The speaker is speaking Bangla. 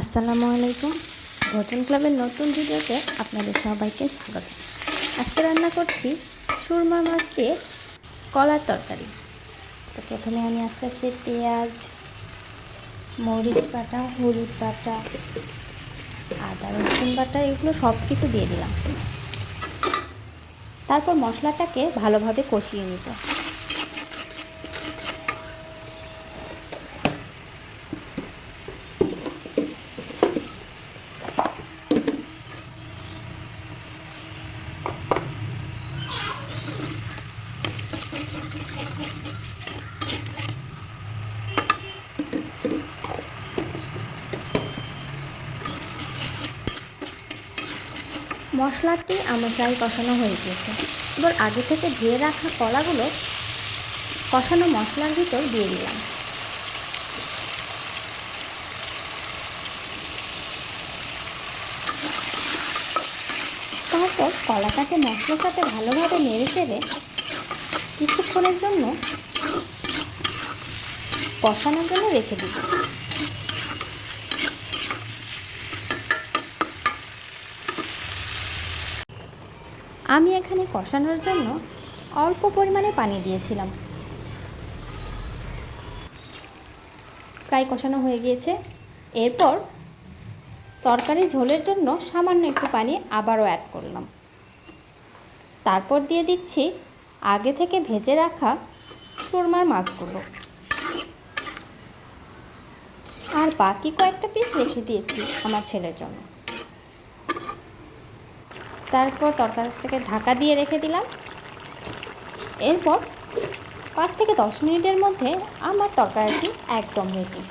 আসসালামু আলাইকুম। ভোজন ক্লাবের নতুন ভিডিওতে আপনাদের সবাইকে স্বাগত। আজকে রান্না করছি সুরমা মাছ দিয়ে কলার তরকারি। তো প্রথমে আমি আস্তে আস্তে পেঁয়াজ, মরিচ বাটা, হলুদ বাটা, আদা, রসুন বাটা, এগুলো সব কিছু দিয়ে দিলাম। তারপর মশলাটাকে ভালোভাবে কষিয়ে নিব। মশলাটি আমার প্রায় কষানো হয়ে গিয়েছে। এবার আগে থেকে ধুয়ে রাখা কলাগুলো কষানো মশলার ভিতর দিয়ে দিলাম। তারপর কলাটাকে মশলার সাথে ভালোভাবে নেড়ে চেড়ে কিছুক্ষণের জন্য কষানোর জন্য রেখে দিব। আমি এখানে কষানোর জন্য অল্প পরিমাণে পানি দিয়েছিলাম। প্রায় কষানো হয়ে গিয়েছে। এরপর তরকারির ঝোলের জন্য সামান্য একটু পানি আবারও অ্যাড করলাম। তারপর দিয়ে দিচ্ছি আগে থেকে ভেজে রাখা সুরমার মাছগুলো। আর বাকি কয়েকটা পিস রেখে দিয়েছি আমার ছেলের জন্য। তারপর তরকারিটাকে ঢাকা দিয়ে রেখে দিলাম। এরপর পাঁচ থেকে দশ মিনিটের মধ্যে আমার তরকারিটি একদম রেডি